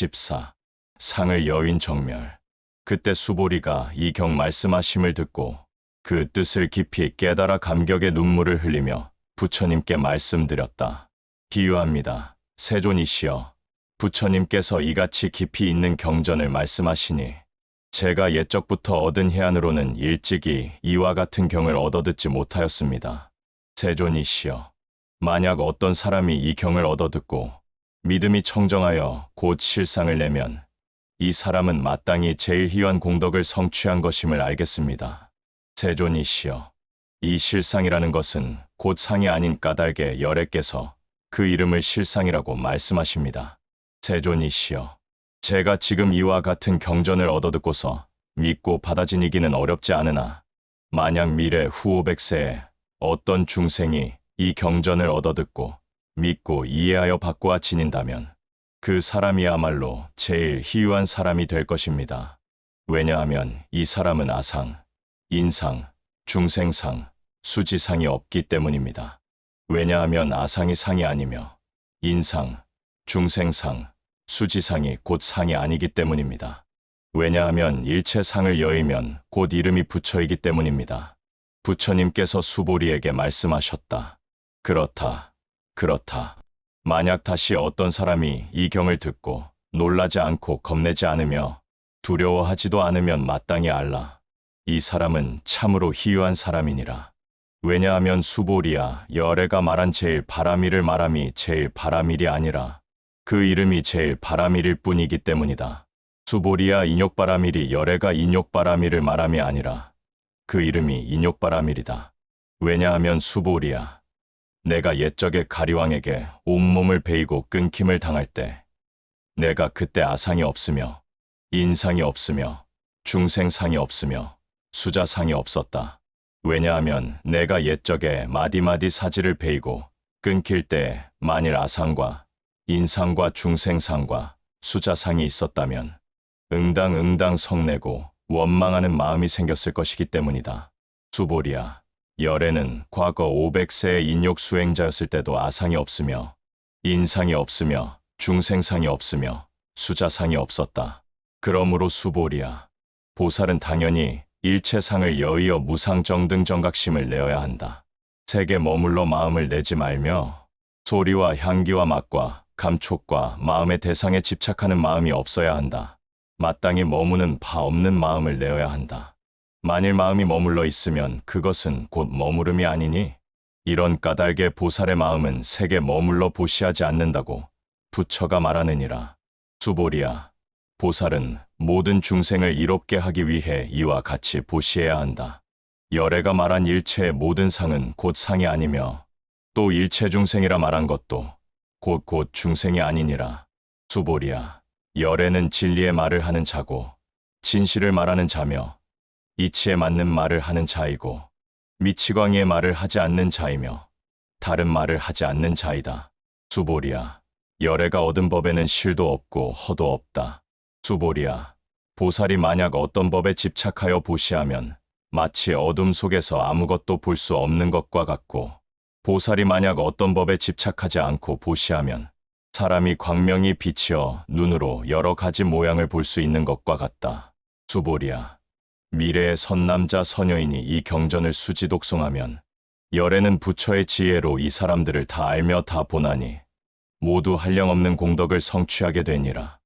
14. 상을 여인 정멸. 그때 수보리가 이 경 말씀하심을 듣고 그 뜻을 깊이 깨달아 감격의 눈물을 흘리며 부처님께 말씀드렸다. 비유합니다. 세존이시여. 부처님께서 이같이 깊이 있는 경전을 말씀하시니 제가 옛적부터 얻은 해안으로는 일찍이 이와 같은 경을 얻어듣지 못하였습니다. 세존이시여. 만약 어떤 사람이 이 경을 얻어듣고 믿음이 청정하여 곧 실상을 내면 이 사람은 마땅히 제일 희환 공덕을 성취한 것임을 알겠습니다. 세존이시여. 이 실상이라는 것은 곧 상이 아닌 까닭의 열애께서 그 이름을 실상이라고 말씀하십니다. 세존이시여. 제가 지금 이와 같은 경전을 얻어듣고서 믿고 받아지니기는 어렵지 않으나 만약 미래 후 500세에 어떤 중생이 이 경전을 얻어듣고 믿고 이해하여 받고아 지닌다면 그 사람이야말로 제일 희유한 사람이 될 것입니다. 왜냐하면 이 사람은 아상, 인상, 중생상, 수지상이 없기 때문입니다. 왜냐하면 아상이 상이 아니며 인상, 중생상, 수지상이 곧 상이 아니기 때문입니다. 왜냐하면 일체 상을 여의면 곧 이름이 부처이기 때문입니다. 부처님께서 수보리에게 말씀하셨다. 그렇다. 그렇다. 만약 다시 어떤 사람이 이 경을 듣고 놀라지 않고 겁내지 않으며 두려워하지도 않으면 마땅히 알라. 이 사람은 참으로 희유한 사람이니라. 왜냐하면 수보리야 열애가 말한 제일 바라미를 말함이 제일 바라밀이 아니라 그 이름이 제일 바라밀일 뿐이기 때문이다. 수보리야 인욕바라밀이 열애가 인욕바라밀을 말함이 아니라 그 이름이 인욕바라밀이다. 왜냐하면 수보리야 내가 옛적에 가리왕에게 온몸을 베이고 끊김을 당할 때 내가 그때 아상이 없으며 인상이 없으며 중생상이 없으며 수자상이 없었다. 왜냐하면 내가 옛적에 마디마디 사지를 베이고 끊길 때 만일 아상과 인상과 중생상과 수자상이 있었다면 응당 응당 성내고 원망하는 마음이 생겼을 것이기 때문이다. 수보리야, 열애는 과거 500세의 인욕 수행자였을 때도 아상이 없으며 인상이 없으며 중생상이 없으며 수자상이 없었다. 그러므로 수보리야, 보살은 당연히 일체상을 여의어 무상정 등 정각심을 내어야 한다. 색에 머물러 마음을 내지 말며 소리와 향기와 맛과 감촉과 마음의 대상에 집착하는 마음이 없어야 한다. 마땅히 머무는 바 없는 마음을 내어야 한다. 만일 마음이 머물러 있으면 그것은 곧 머무름이 아니니 이런 까닭의 보살의 마음은 색에 머물러 보시하지 않는다고 부처가 말하느니라. 수보리야, 보살은 모든 중생을 이롭게 하기 위해 이와 같이 보시해야 한다. 열애가 말한 일체의 모든 상은 곧 상이 아니며 또 일체 중생이라 말한 것도 곧곧 중생이 아니니라. 수보리야, 열애는 진리의 말을 하는 자고 진실을 말하는 자며 이치에 맞는 말을 하는 자이고 미치광이의 말을 하지 않는 자이며 다른 말을 하지 않는 자이다. 수보리야, 열애가 얻은 법에는 실도 없고 허도 없다. 수보리야, 보살이 만약 어떤 법에 집착하여 보시하면 마치 어둠 속에서 아무것도 볼 수 없는 것과 같고 보살이 만약 어떤 법에 집착하지 않고 보시하면 사람이 광명이 비치어 눈으로 여러 가지 모양을 볼 수 있는 것과 같다. 수보리야, 미래의 선남자 선여인이 이 경전을 수지 독송하면 열애는 부처의 지혜로 이 사람들을 다 알며 다 보나니 모두 한량없는 공덕을 성취하게 되니라.